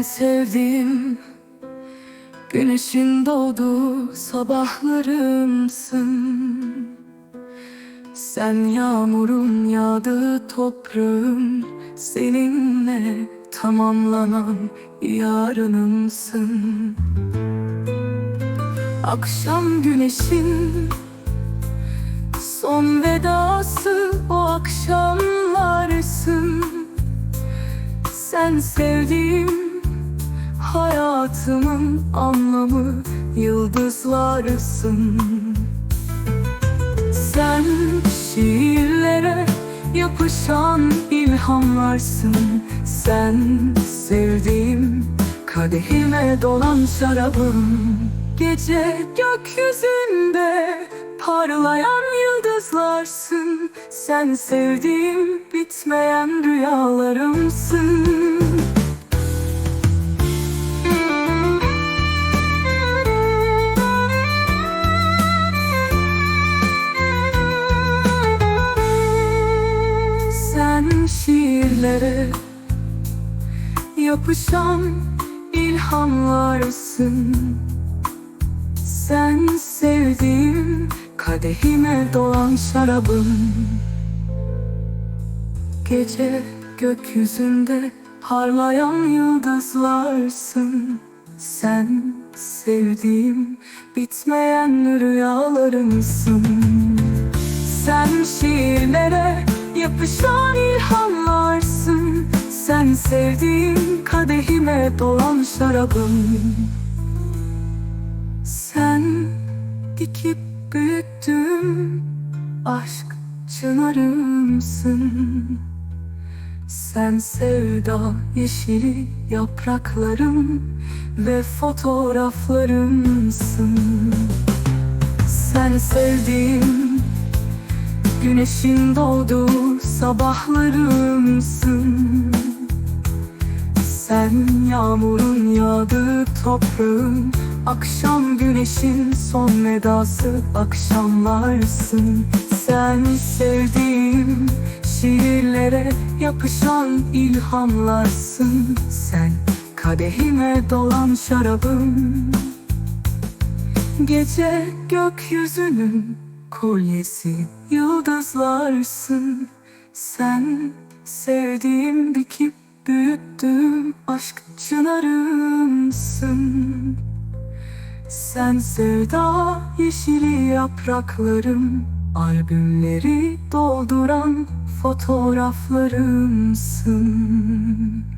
sevdiğim Güneşin doğduğu sabahlarımsın. Sen yağmurun yağdığı toprağım Seninle tamamlanan yarınımsın. Akşam güneşin son vedası o akşamlarsın. Sen sevdiğim hayatımın anlamı yıldızlarsın Sen şiirlere yapışan ilhamlarsın. Sen sevdiğim kadehime dolan şarabım. Gece gökyüzünde parlayan yıldızlarsın. Sen sevdiğim bitmeyen şiirlere yapışan ilhamlarsın. Sen sevdiğim kadehime dolan şarabım Gece gökyüzünde parlayan yıldızlarsın. Sen sevdiğim bitmeyen rüyalarımsın. Sen şiirlere yapışan ilhamlarsın Sen sevdiğim kadehime dolan şarabım. Sen dikip büyüttüm aşk çınarımsın. Sen sevda yeşili yapraklarım ve fotoğraflarımsın. Sen sevdiğim Güneşin doğduğu sabahlarımsın. Sen yağmurun yağdığı toprağın Akşam güneşin son vedası akşamlarsın. Sen sevdiğim şiirlere yapışan ilhamlarsın. Sen kadehime dolan şarabım Gece gökyüzünün kolyesi yıldızlarsın Sen sevdiğim dikip büyüttüğüm aşk çınarımsın. Sen sevda yeşili yapraklarım Albümleri dolduran fotoğraflarımsın